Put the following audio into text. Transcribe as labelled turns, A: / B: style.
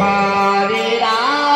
A: Hare Ram